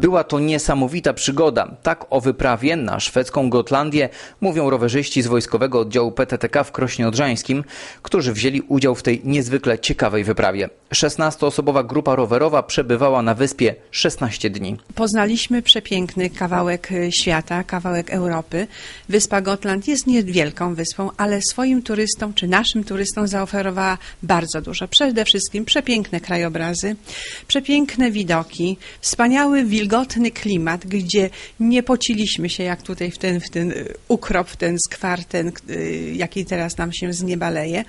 Była to niesamowita przygoda. Tak o wyprawie na szwedzką Gotlandię mówią rowerzyści z wojskowego oddziału PTTK w Krośnie Odrzańskim, którzy wzięli udział w tej niezwykle ciekawej wyprawie. 16-osobowa grupa rowerowa przebywała na wyspie 16 dni. Poznaliśmy przepiękny kawałek y, świata, kawałek Europy. Wyspa Gotland jest niewielką wyspą, ale swoim turystom, czy naszym turystom zaoferowała bardzo dużo. Przede wszystkim przepiękne krajobrazy, przepiękne widoki, wspaniały, wilgotny klimat, gdzie nie pociliśmy się jak tutaj w ten, w ten y, ukrop, w ten skwar, ten, y, jaki teraz nam się z nieba leje.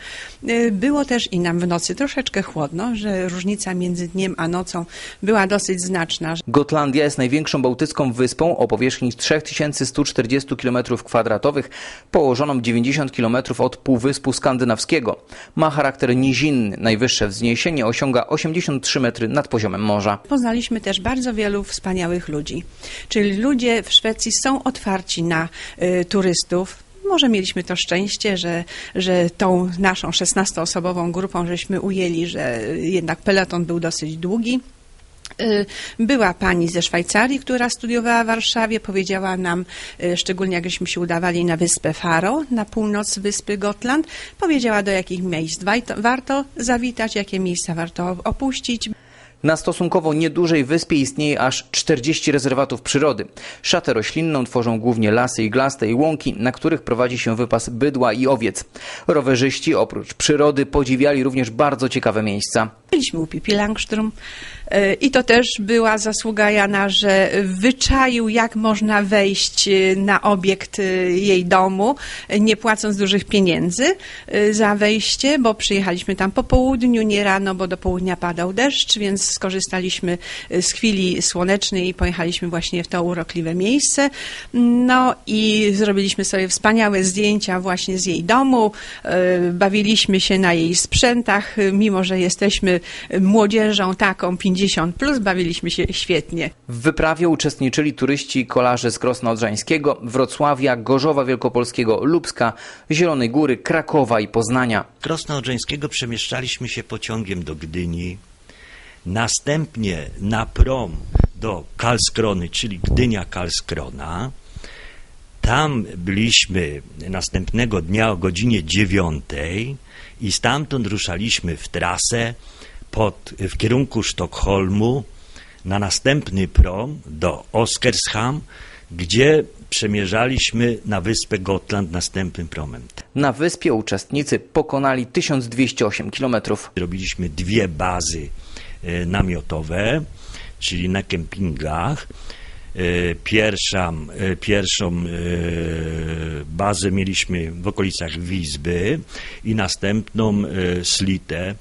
Było też i nam w nocy troszeczkę chłodno, że różnica między dniem a nocą była dosyć znaczna. Gotlandia jest największą bałtycką wyspą o powierzchni 3140 km2, położoną 90 km od Półwyspu Skandynawskiego. Ma charakter nizinny, najwyższe wzniesienie osiąga 83 metry nad poziomem morza. Poznaliśmy też bardzo wielu wspaniałych ludzi. Czyli ludzie w Szwecji są otwarci na y, turystów. Może mieliśmy to szczęście, że, że tą naszą 16-osobową grupą żeśmy ujęli, że jednak peleton był dosyć długi. Y, Była pani ze Szwajcarii, która studiowała w Warszawie, powiedziała nam, y, szczególnie jak żeśmy się udawali na wyspę Faro, na północ wyspy Gotland, powiedziała do jakich miejsc warto zawitać, jakie miejsca warto opuścić. Na stosunkowo niedużej wyspie istnieje aż 40 rezerwatów przyrody. Szatę roślinną tworzą głównie lasy iglaste i łąki, na których prowadzi się wypas bydła i owiec. Rowerzyści oprócz przyrody podziwiali również bardzo ciekawe miejsca. Byliśmy u Pipi Langström i to też była zasługa Jana, że wyczaił, jak można wejść y, na obiekt y, jej domu, nie płacąc dużych pieniędzy y, za wejście, bo przyjechaliśmy tam po południu, nie rano, bo do południa padał deszcz, więc skorzystaliśmy z chwili słonecznej i pojechaliśmy właśnie w to urokliwe miejsce. No i zrobiliśmy sobie wspaniałe zdjęcia właśnie z jej domu, bawiliśmy się na jej sprzętach, mimo że jesteśmy młodzieżą taką 50+, plus, bawiliśmy się świetnie. W wyprawie uczestniczyli turyści i kolarze z Krosna Odrzańskiego, Wrocławia, Gorzowa Wielkopolskiego, Lubska, Zielonej Góry, Krakowa i Poznania. Krosna Odrzańskiego przemieszczaliśmy się pociągiem do Gdyni, następnie na prom do Kalskrony, czyli Gdynia-Kalskrona. Tam byliśmy następnego dnia o godzinie dziewiątej i stamtąd ruszaliśmy w trasę pod, w kierunku Sztokholmu na następny prom do Oskarshamn, gdzie przemierzaliśmy na wyspę Gotland następnym promem. Na wyspie uczestnicy pokonali 1208 kilometrów. Robiliśmy dwie bazy e, namiotowe, czyli na kempingach. E, Pierwsza, e, pierwszą bazę mieliśmy w okolicach Wizby i następną Slite. E,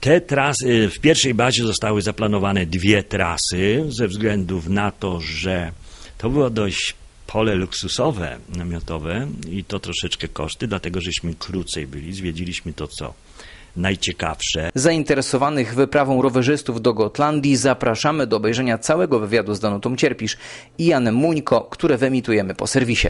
Te trasy, w pierwszej bazie zostały zaplanowane dwie trasy ze względów na to, że to było dość pole luksusowe namiotowe i to troszeczkę koszty, dlatego żeśmy krócej byli, zwiedziliśmy to co najciekawsze. Zainteresowanych wyprawą rowerzystów do Gotlandii zapraszamy do obejrzenia całego wywiadu z Danutą Cierpisz i Janem Muńko, które wyemitujemy po serwisie.